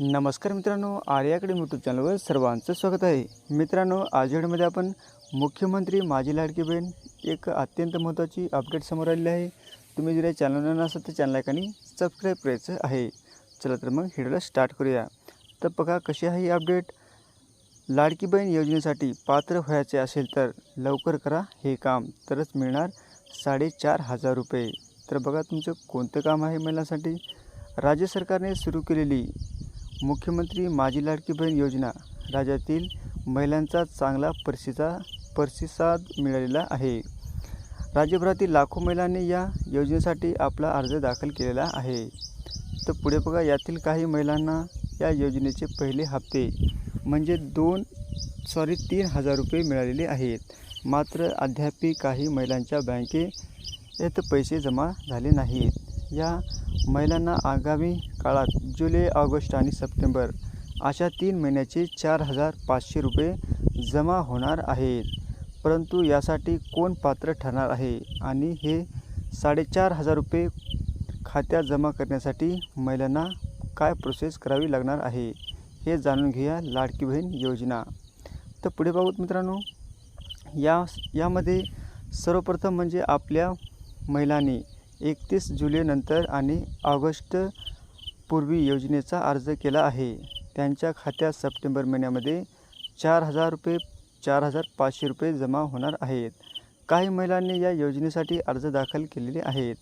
नमस्कार मित्रांनो आर्याकडे यूट्यूब चॅनलवर सर्वांचं स्वागत आहे. मित्रांनो आज व्हिडिओमध्ये आपण मुख्यमंत्री माझी लाडकी बहीण एक अत्यंत महत्त्वाची अपडेट समोर आलेली आहे. तुम्ही जर या चॅनलवर नसाल तर चॅनल एकाने सबस्क्राईब करायचं आहे. चला तर मग व्हिडिओला स्टार्ट करूया. तर बघा कशी आहे ही अपडेट? लाडकी बहीण योजनेसाठी पात्र व्हायचे असेल तर लवकर करा हे काम. तरच मिळणार साडेचार हजार रुपये. तर बघा तुमचं कोणतं काम आहे महिलांसाठी? राज्य सरकारने सुरू केलेली मुख्यमंत्री माझी लाडकी बहीण योजना राज्यातील महिलांचा चांगला परसिचा प्रतिसाद मिळालेला आहे. राज्यभरातील लाखो महिलांनी या योजनेसाठी आपला अर्ज दाखल केलेला आहे. तर पुढे बघा यातील काही महिलांना या योजनेचे पहिले हप्ते म्हणजे दोन सॉरी तीन हजार रुपये मिळालेले आहेत. मात्र अद्याप काही महिलांच्या बँकेत पैसे जमा झाले नाहीत. या महिलांना आगामी काळात जुलै ऑगस्ट आणि सप्टेंबर अशा तीन महिन्याचे चार हजार पाचशे रुपये जमा होणार आहेत. परंतु यासाठी कोण पात्र ठरणार आहे आणि हे साडेचार हजार रुपये खात्यात जमा करण्यासाठी महिलांना काय प्रोसेस करावी लागणार आहे हे जाणून घेऊया लाडकी बहीण योजना. तर पुढे बघूत मित्रांनो या यामध्ये सर्वप्रथम म्हणजे आपल्या महिलांनी एकतीस जुलैनंतर आणि ऑगस्ट पूर्वी योजनेचा अर्ज केला आहे. त्यांच्या खात्यात सप्टेंबर महिन्यामध्ये चार हजार रुपये चार हजार पाचशे रुपये जमा होणार आहेत. काही महिलांनी या योजनेसाठी अर्ज दाखल केलेले आहेत.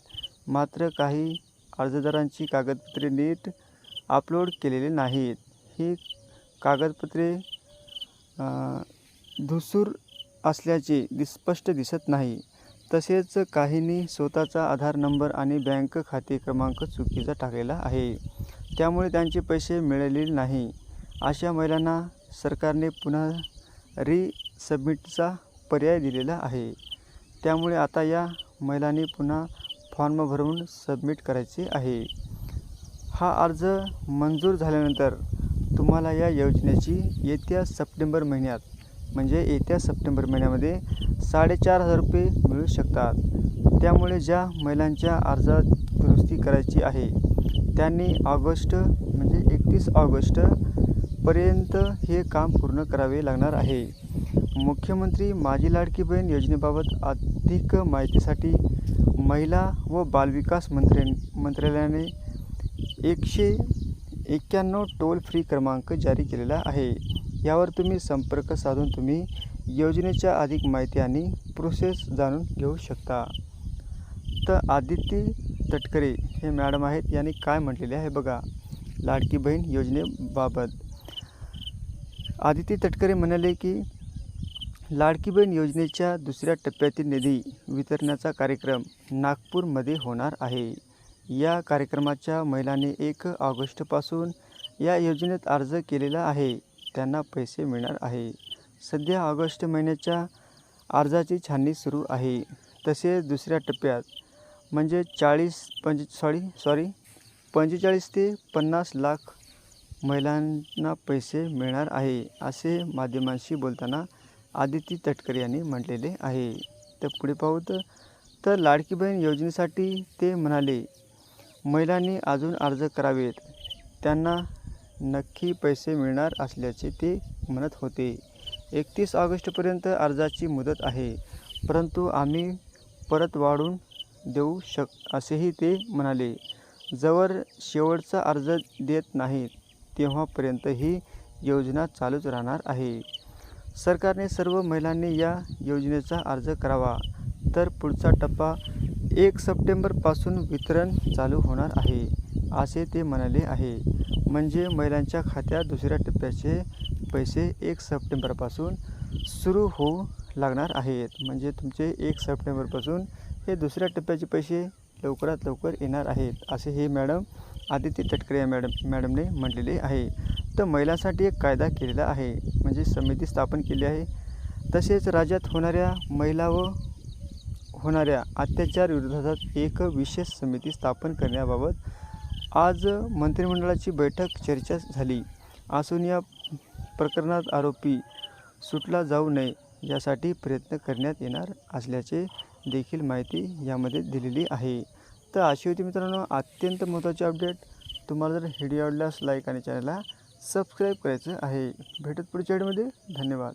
मात्र काही अर्जदारांची कागदपत्रे नीट अपलोड केलेले नाहीत. ही कागदपत्रे धुसूर असल्याचे स्पष्ट दिसत नाही. तसेच काहींनी स्वतःचा आधार नंबर आणि बँक खाते क्रमांक चुकीचा टाकलेला आहे. त्यामुळे त्यांचे पैसे मिळालेले नाही. अशा महिलांना सरकारने पुन्हा रिसबमिटचा पर्याय दिलेला आहे. त्यामुळे आता या महिलांनी पुन्हा फॉर्म भरून सबमिट करायचे आहे. हा अर्ज मंजूर झाल्यानंतर तुम्हाला या योजनेची येत्या सप्टेंबर महिन्यात म्हणजे येत्या सप्टेंबर महिन्यामध्ये साडेचार हजार रुपये मिळू शकतात. त्यामुळे ज्या महिलांच्या अर्जात दुरुस्ती करायची आहे त्यांनी ऑगस्ट म्हणजे एकतीस ऑगस्टपर्यंत हे काम पूर्ण करावे लागणार आहे. मुख्यमंत्री माझी लाडकी बहीण योजनेबाबत अधिक माहितीसाठी महिला व बालविकास मंत्री मंत्रालयाने एकशे एक्क्याण्णव टोल फ्री क्रमांक जारी केलेला आहे. यावर तुम्ही संपर्क साधून तुम्ही योजनेच्या अधिक माहिती आणि प्रोसेस जाणून घेऊ शकता. तर आदित्य तटकरे हे मॅडम आहेत यांनी काय म्हटलेले आहे बघा. लाडकी बहीण योजनेबाबत. आदित्य तटकरे म्हणाले की लाडकी बहीण योजनेच्या दुसऱ्या टप्प्यातील निधी वितरणाचा कार्यक्रम नागपूरमध्ये होणार आहे. या कार्यक्रमाच्या महिलांनी एक ऑगस्टपासून या योजनेत अर्ज केलेला आहे. त्यांना पैसे मिळणार आहे. सध्या ऑगस्ट महिन्याच्या अर्जाची छाननी सुरू आहे. तसेच दुसऱ्या टप्प्यात म्हणजे चाळीस पंच सॉरी सॉरी पंचेचाळीस ते पन्नास लाख महिलांना पैसे मिळणार आहे असे माध्यमांशी बोलताना आदिती तटकरे यांनी म्हटलेले आहे. तर पुढे पाहू तर लाडकी बहीण योजनेसाठी ते म्हणाले महिलांनी अजून अर्ज करावेत. त्यांना नक्की पैसे मिळणार असल्याचे ते म्हणत होते. एकतीस ऑगस्टपर्यंत अर्जाची मुदत आहे परंतु आम्ही परत वाढून देऊ शक असेही ते म्हणाले. जवळ शेवटचा अर्ज देत नाहीत तेव्हापर्यंत ही योजना चालूच राहणार आहे. सरकारने सर्व महिलांनी या योजनेचा अर्ज करावा तर पुढचा टप्पा एक सप्टेंबरपासून वितरण चालू होणार आहे. असे ते म्हणाले आहे. म्हणजे महिलांच्या खात्यात दुसऱ्या टप्प्याचे पैसे एक सप्टेंबरपासून सुरू होऊ लागणार आहेत. म्हणजे तुमचे एक सप्टेंबरपासून हे दुसऱ्या टप्प्याचे पैसे लवकरात लवकर येणार आहेत असे हे मॅडम आदित्य तटकरे या मॅडम मॅडमने म्हटलेले आहे. तर महिलांसाठी एक कायदा केलेला आहे. म्हणजे समिती स्थापन केली आहे. तसेच राज्यात होणाऱ्या महिला व होणाऱ्या अत्याचार विरोधात एक विशेष समिती स्थापन करण्याबाबत आज मंत्रिमंडळाची बैठक चर्चा झाली. असून या प्रकरणात आरोपी सुटला जाऊ नये यासाठी प्रयत्न करण्यात येणार असल्याचे देखील माहिती यामध्ये दिलेली आहे. तर अशी होती मित्रांनो अत्यंत महत्त्वाची अपडेट. तुम्हाला जर व्हिडिओ आवडल्यास लाईक आणि चॅनलला सबस्क्राईब करायचं आहे. भेटत पुढच्या व्हिडिओमध्ये. धन्यवाद.